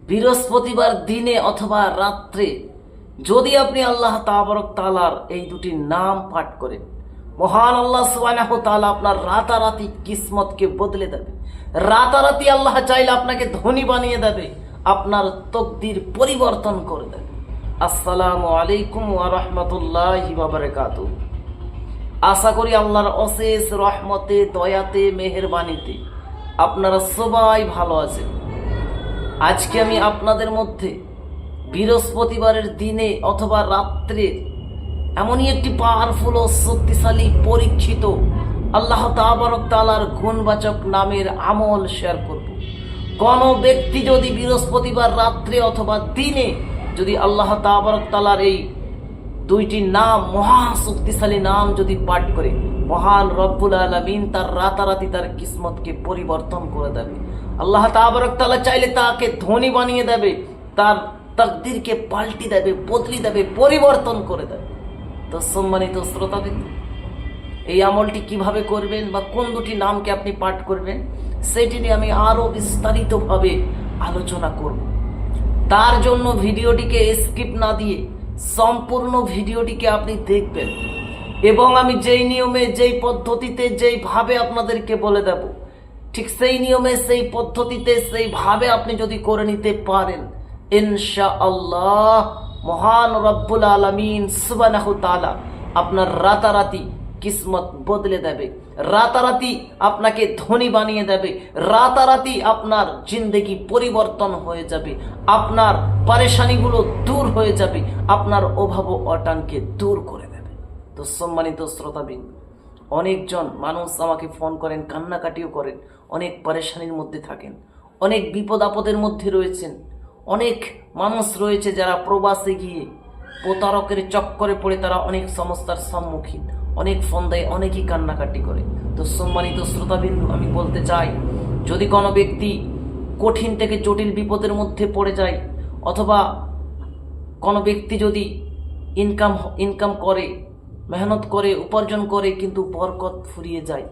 বৃহস্পতিবার দিনে অথবা রাত্রে যদি আপনি আল্লাহ তাবরক তালার এই দুটি নাম পাঠ করেন, মহান আল্লাহ সুবাহ তালা আপনার রাতারাতি কিসমতকে বদলে দেবে। রাতারাতি আল্লাহ চাইলে আপনাকে ধনী বানিয়ে দেবে, আপনার তকদির পরিবর্তন করে দেবে। আসসালামু আলাইকুম ওয়া রাহমাতুল্লাহি ওয়া আশা করি আল্লাহর অশেষ রহমতে, দয়াতে, মেহেরবানিতে আপনারা সবাই ভালো আছেন। আজকে আমি আপনাদের মধ্যে বৃহস্পতিবারের দিনে অথবা রাত্রে এমনই একটি পাওয়ারফুল ও শক্তিশালী পরীক্ষিত আল্লাহ তাবারক তালার গুণবাচক নামের আমল শেয়ার করব। কোন ব্যক্তি যদি বৃহস্পতিবার রাত্রে অথবা দিনে যদি আল্লাহ তাবারক তালার এই দুইটি নাম মহা শক্তিশালী নাম যদি পাঠ করে মহান রব্বুল আলমিন তার রাতারাতি তার কিসমতকে পরিবর্তন করে দেবে। আল্লাহ তাবারক তালা চাইলে তাকে ধনী বানিয়ে দেবে, তার তকদিরকে পাল্টি দেবে, বদলি দেবে, পরিবর্তন করে দেবে। তো সম্মানিত শ্রোতাবিন্দু, এই আমলটি কীভাবে করবেন বা কোন দুটি নামকে আপনি পাঠ করবেন, সেটি নিয়ে আমি আরও বিস্তারিতভাবে আলোচনা করব। তার জন্য ভিডিওটিকে স্কিপ না দিয়ে সম্পূর্ণ ভিডিওটিকে আপনি দেখবেন। এবং আমি যেই নিয়মে, যেই পদ্ধতিতে, যেইভাবে আপনাদেরকে বলে দেব, ঠিক সেই নিয়মে, সেই পদ্ধতিতে, সেইভাবে আপনি যদি করে নিতে পারেন ইনশা আল্লাহ মহান রব্বুল আলমিন সুবানাহ তালা আপনার রাতারাতি কিসমত বদলে দেবে, রাতারাতি আপনাকে ধনী বানিয়ে দেবে, রাতারাতি আপনার জিন্দগি পরিবর্তন হয়ে যাবে, আপনার পারেশানিগুলো দূর হয়ে যাবে, আপনার অভাব অটানকে দূর করে তো সম্মানিত শ্রোতাবিন অনেকজন মানুষ আমাকে ফোন করেন, কান্নাকাটিও করেন, অনেক পরেশানির মধ্যে থাকেন, অনেক বিপদ আপদের মধ্যে রয়েছেন, অনেক মানুষ রয়েছে যারা প্রবাসে গিয়ে প্রতারকের চক্করে পড়ে তারা অনেক সমস্যার সম্মুখীন, অনেক ফোন দেয়, অনেকই কান্নাকাটি করে। তো সম্মানিত শ্রোতাবিন্দু, আমি বলতে চাই, যদি কোনো ব্যক্তি কঠিন থেকে জটিল বিপদের মধ্যে পড়ে যায়, অথবা কোনো ব্যক্তি যদি ইনকাম ইনকাম করে মেহনত করে, উপার্জন করে, কিন্তু বরকত ফুরিয়ে যায়।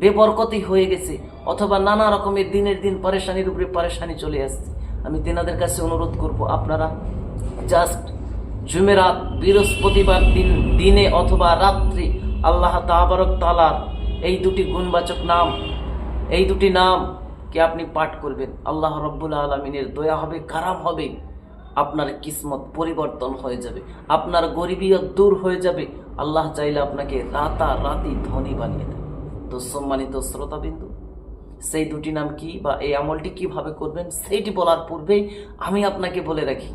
বেবরকতই হয়ে গেছে, অথবা নানা রকমের দিনের দিন পরেশানির উপরে পরেশানি চলে আসছে। আমি তেনাদের কাছে অনুরোধ করব, আপনারা জাস্ট জুমেরাত, বৃহস্পতিবার দিন, দিনে অথবা রাত্রি আল্লাহ তাবারক তালার এই দুটি গুণবাচক নাম, এই দুটি নাম কে আপনি পাঠ করবেন। আল্লাহ রব্বুল আলমিনের দয়া হবে, কারাম হবে। আপনার কিসমত পরিবর্তন হয়ে যাবে, আপনার গরিবিয়ত দূর হয়ে যাবে। আল্লাহ চাইলে আপনাকে রাতা রাতি ধনী বানিয়ে দেবে। তো সম্মানিত শ্রোতাবিন্দু, সেই দুটি নাম কি বা এই আমলটি কীভাবে করবেন সেইটি বলার পূর্বেই আমি আপনাকে বলে রাখি।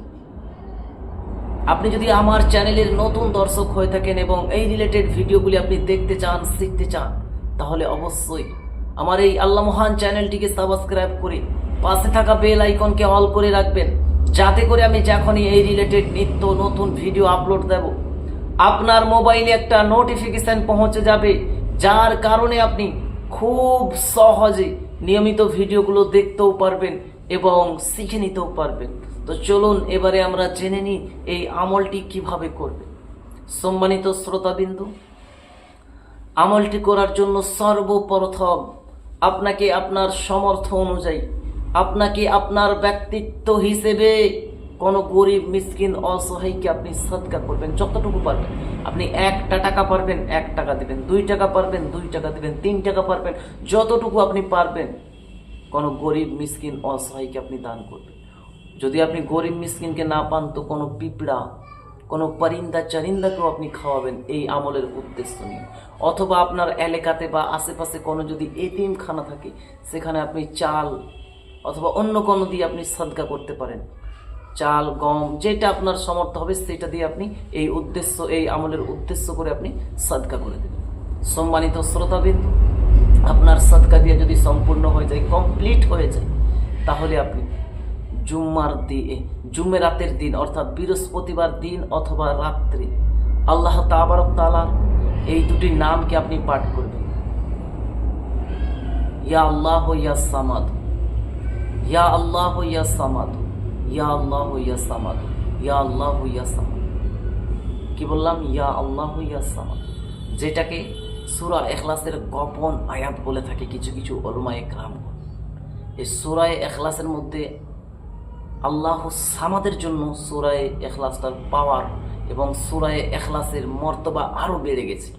আপনি যদি আমার চ্যানেলের নতুন দর্শক হয়ে থাকেন এবং এই রিলেটেড ভিডিওগুলি আপনি দেখতে চান, শিখতে চান, তাহলে অবশ্যই আমার এই আল্লাহ মহান চ্যানেলটিকে সাবস্ক্রাইব করে পাশে থাকা বেল আইকনকে অল করে রাখবেন। যাতে করে আমি যখনই এই রিলেটেড নিত্য নতুন ভিডিও আপলোড দেব, আপনার মোবাইলে একটা নোটিফিকেশন পৌঁছে যাবে, যার কারণে আপনি খুব সহজে নিয়মিত ভিডিওগুলো দেখতেও পারবেন এবং শিখে নিতেও পারবেন। তো চলুন এবারে আমরা জেনে নিই এই আমলটি কীভাবে করবে সম্মানিত শ্রোতাবিন্দু, আমলটি করার জন্য সর্বপ্রথম আপনাকে আপনার সমর্থ অনুযায়ী আপনাকে আপনার ব্যক্তিত্ব হিসেবে কোনো গরিব, মিসকিন, অসহায়কে আপনি সৎকার করবেন, যতটুকু পারবেন। আপনি একটা টাকা পারবেন, এক টাকা দেবেন, দুই টাকা পারবেন, দুই টাকা দেবেন, তিন টাকা পারবেন, যতটুকু আপনি পারবেন, কোনো গরিব, মিসকিন, অসহায়কে আপনি দান করবেন। যদি আপনি গরিব, মিসকিনকে না পান, তো কোনো পিঁপড়া, কোনো পরিন্দা চারিন্দাকেও আপনি খাওয়াবেন, এই আমলের উদ্দেশ্য নিয়ে। অথবা আপনার এলাকাতে বা আশেপাশে কোনো যদি এতিমখানা থাকে, সেখানে আপনি চাল অথবা অন্য কোনো দিয়ে আপনি সাদকা করতে পারেন। চাল, গম, যেটা আপনার সমর্থ হবে সেটা দিয়ে আপনি এই উদ্দেশ্য, এই আমলের উদ্দেশ্য করে আপনি সাদকা করে দেবেন। সম্মানিত শ্রোতাবিন্দু, আপনার সাদকা দিয়ে যদি সম্পূর্ণ হয়ে যায়, কমপ্লিট হয়ে যায়, তাহলে আপনি জুম্মার দিয়ে জুমে রাতের দিন, অর্থাৎ বৃহস্পতিবার দিন অথবা রাত্রি, আল্লাহ তাবারক তালার এই দুটি নামকে আপনি পাঠ করবেন। ইয়া আল্লাহ, ইয়া সামাদ। ইয়া আল্লাহ ইয়া সামাদ ইয়া আল্লাহ ইয়া সামাদ ইয়া আল্লাহ ইয়া সামাদ কি বললাম? ইয়া আল্লাহ ইয়া সামাদ যেটাকে সুরা এখলাসের গোপন আয়াত বলে থাকে কিছু কিছু অলমায়ে ক্রাম। এই সুরায় এখলাসের মধ্যে আল্লাহ সামাদের জন্য সুরায় এখলাসটার পাওয়ার এবং সুরায় এখলাসের মর্তবা আরও বেড়ে গেছে।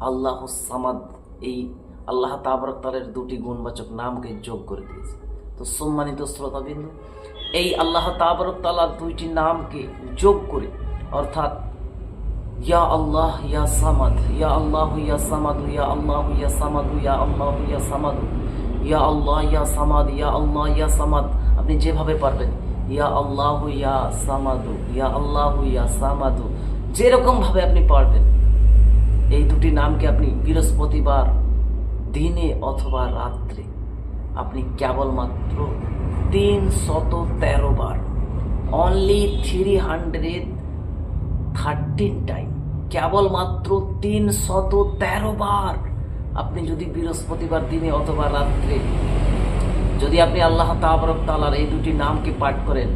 আল্লাহ সামাদ এই আল্লাহ তাবরকালের দুটি গুণবাচক নামকে যোগ করে দিয়েছে। তো সম্মানিত শ্রোতাবিন্দু এই আল্লাহ তাবরক তালার দুইটি নামকে যোগ করে, অর্থাৎ ইয়া আল্লাহ, ইয়া সামাদ, ইয়া আল্লাহ, ইয়া সামাদু, ইয়া আল্লাহ, ইয়া সামাদু, ইয়া আল্লাহ, ইয়া সামাদু, ইয়া আল্লাহ, ইয়া সামাদ, ইয়া আল্লাহ, ইয়া সামাদ, আপনি যেভাবে পারবেন, ইয়া আল্লাহ, ইয়া সামাদু, ইয়া আল্লাহ, ইয়া সামাদু যেরকম ভাবে আপনি পারবেন, এই দুটি নামকে আপনি বৃহস্পতিবার দিনে অথবা রাত্রে আপনি কেবলমাত্র তিন শত তেরো বার only three hundred thirteen time কেবলমাত্র তিন শত তেরো বার আপনি যদি বৃহস্পতিবার দিনে অথবা রাত্রে, যদি আপনি আল্লাহ তাবরক তালার এই দুটি নামকে পাঠ করেন,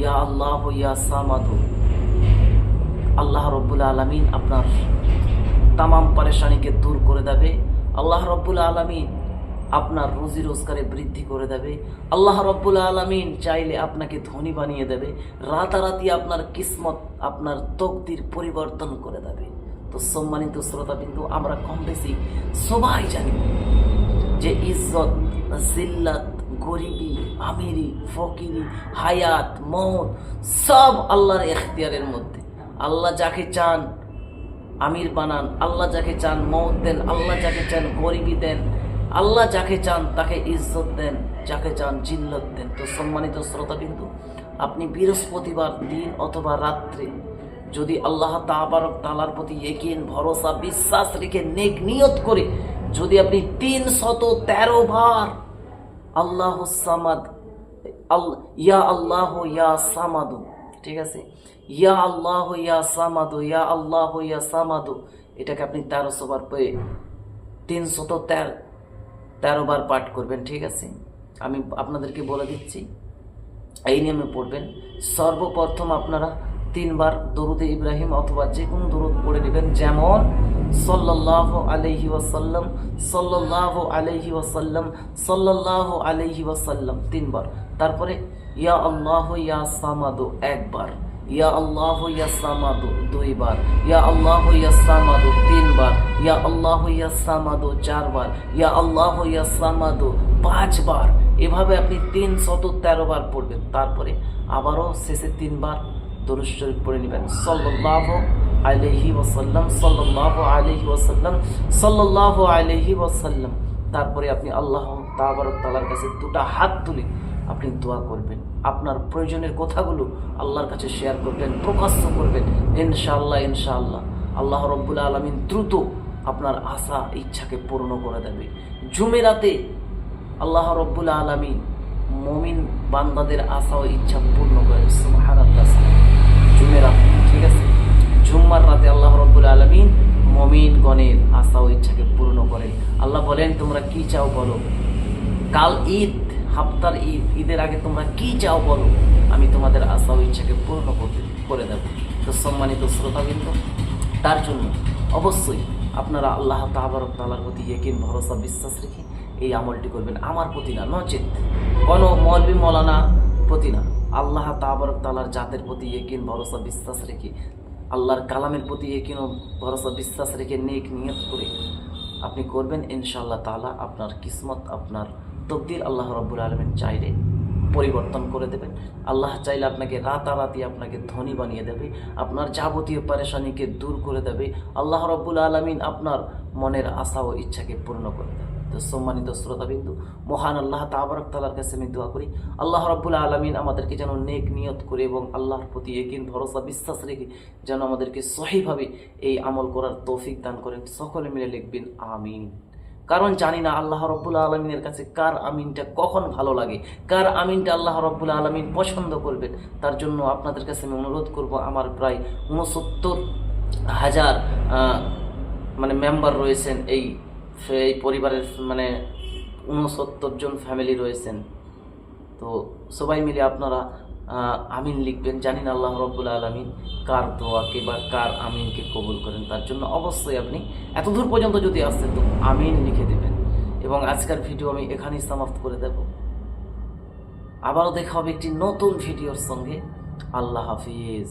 ইয়া আল্লাহ ইয়া সামাদু, আল্লাহ রব্বুল আলমিন আপনার তামাম পারেশানিকে দূর করে দেবে। আল্লাহ রব্বুল আলমিন আপনার রুজি রোজগারে বৃদ্ধি করে দেবে। আল্লাহ রব্বুল আলমিন চাইলে আপনাকে ধনী বানিয়ে দেবে। রাতারাতি আপনার কিসমত, আপনার তকদির পরিবর্তন করে দেবে। তো সম্মানিত শ্রোতা কিন্তু আমরা কম বেশি সবাই জানি যে ইজ্জত, জিল্লাত, গরিবি, আমিরি, ফকিরি, হায়াত মৌত সব আল্লাহর এখতিয়ারের মধ্যে। আল্লাহ যাকে চান আমির বানান, আল্লাহ যাকে চান মৌত দেন, আল্লাহ যাকে চান গরিবি দেন আল্লাহ যাকে চান, তাকে ইজ্জত দেন, যাকে চান জিল্লত দেন। তো সম্মানিত শ্রোতা কিন্তু আপনি বৃহস্পতিবার দিন অথবা রাত্রে যদি আল্লাহ তাবারক তালার প্রতি একিন ভরসা, বিশ্বাস রেখে নেক নিয়ত করে যদি আপনি তিন শত তেরো বার আল্লাহ সামাদ ইয়া আল্লাহ, ইয়া সামাদু, ঠিক আছে? ইয়া আল্লাহ, ইয়া সামাদু, ইয়া আল্লাহ, ইয়া সামাদু, এটাকে আপনি তেরোশো বার পেয়ে তিনশত তেরো তেরো বার পাঠ করবেন, ঠিক আছে? আমি আপনাদেরকে বলে দিচ্ছি, এই নিয়মে পড়বেন, সর্বপ্রথম আপনারা তিনবার দরুদে ইব্রাহিম অথবা যে কোনো দরুদ পড়ে নেবেন, যেমন সল্লাহ আলহি ওয়াসাল্লাম সল্লাহ আলহি ওয়াসাল্লাম সল্লাহ আলহি ওয়াসাল্লাম, তিনবার। তারপরে, ইয়া আল্লাহ ইয়া সামাদু, একবার। ইয়া আল্লাহ ইয়া সামাদু দুইবার ইয়া আল্লাহ ইয়া সামাদু তিনবার ইয়া আল্লাহ ইয়া সামাদু চারবার ইয়া আল্লাহ ইয়া সামাদু পাঁচবার এভাবে আপনি তিন শত তেরো বার পড়বেন। তারপরে আবারও শেষে তিনবার দরুদ শরীফ পড়ে নেবেন। সাল্লাল্লাহু আলাইহি ওয়াসাল্লাম, সাল্লাল্লাহু আলাইহি ওয়াসাল্লাম, সাল্লাল্লাহু আলাইহি ওয়াসাল্লাম। তারপরে আপনি আল্লাহ তাবারক তাআলার কাছে দুটো হাত তুলে আপনি দোয়া করবেন। আপনার প্রয়োজনের কথাগুলো আল্লাহর কাছে শেয়ার করবেন, প্রকাশ্য করবেন। ইনশাআল্লাহ ইনশাআল্লাহ। আল্লাহ রব্বুল আলমিন দ্রুত আপনার আশা, ইচ্ছাকে পূর্ণ করে দেবে। জুমেরাতে আল্লাহ রব্বুল আলমিন মমিন বান্দাদের আশা ও ইচ্ছা পূর্ণ করেন। সুবহানাল্লাহ জুমেরাত ঠিক আছে? জুম্মার রাতে আল্লাহ রব্বুল আলমিন মমিন গণের আশা ও ইচ্ছাকে পূর্ণ করেন। আল্লাহ বলেন, তোমরা কি চাও বলো? কাল ঈদ হাফতার ঈদ, ঈদের আগে তোমরা কি চাও বলো? আমি তোমাদের আশা ও ইচ্ছাকে পূর্ণ করতে, করে দেবো। তো সম্মানিত শ্রোতাবৃন্দ, তার জন্য অবশ্যই আপনারা আল্লাহ তাবারক তালার প্রতি একিন ভরসা, বিশ্বাস রেখে এই আমলটি করবেন। আমার প্রতি না, নচেত। কোনো মলবি মলানা প্রতি না। আল্লাহ তাবারক তালার জাতের প্রতি একিন ভরসা, বিশ্বাস রেখে, আল্লাহর কালামের প্রতি একিন ভরসা, বিশ্বাস রেখে নেক নিয়ত করে আপনি করবেন। ইনশাআল্লাহ তাআলা আপনার কিসমত, আপনার তকদির আল্লাহ রব্বুল আলমিন চাইলে পরিবর্তন করে দেবেন। আল্লাহ চাইলে আপনাকে রাতারাতি আপনাকে ধনী বানিয়ে দেবে, আপনার যাবতীয় পরেশানিকে দূর করে দেবে, আল্লাহ রব্বুল আলমিন আপনার মনের আশা ও ইচ্ছাকে পূর্ণ করে দেবে। তো সম্মানিত শ্রোতাবিন্দু, মহান আল্লাহ তাবারক কাছে আমি দোয়া করি, আল্লাহ রব্বুল আলমিন আমাদেরকে যেন নেক নিয়ত করে এবং আল্লাহর প্রতি একিন ভরসা, বিশ্বাস রেখে যেন আমাদেরকে সহিভাবে এই আমল করার তৌফিক দান করেন। সকলে মিলে লিখবেন, আমিন। কারণ জানি না আল্লাহ রব্বুল আলমিনের কাছে কার আমিনটা কখন ভালো লাগে, কার আমিনটা আল্লাহ রব্বুল আলমিন পছন্দ করবেন, তার জন্য আপনাদের কাছে আমি অনুরোধ করব আমার প্রায় উনসত্তর হাজার মানে মেম্বার রয়েছেন, এই এই পরিবারের মানে উনসত্তর জন ফ্যামিলি রয়েছেন। তো সবাই মিলে আপনারা আমিন লিখবেন, জানিন আল্লাহ রব্বুল আলমিন কার দোয়াকে বা কার আমিনকে কবুল করেন, তার জন্য অবশ্যই আপনি এত দূর পর্যন্ত যদি আসতেন তো আমিন লিখে দেবেন। এবং আজকের ভিডিও আমি এখানেই সমাপ্ত করে দেব। আবারও দেখা হবে একটি নতুন ভিডিওর সঙ্গে। আল্লাহ হাফিজ।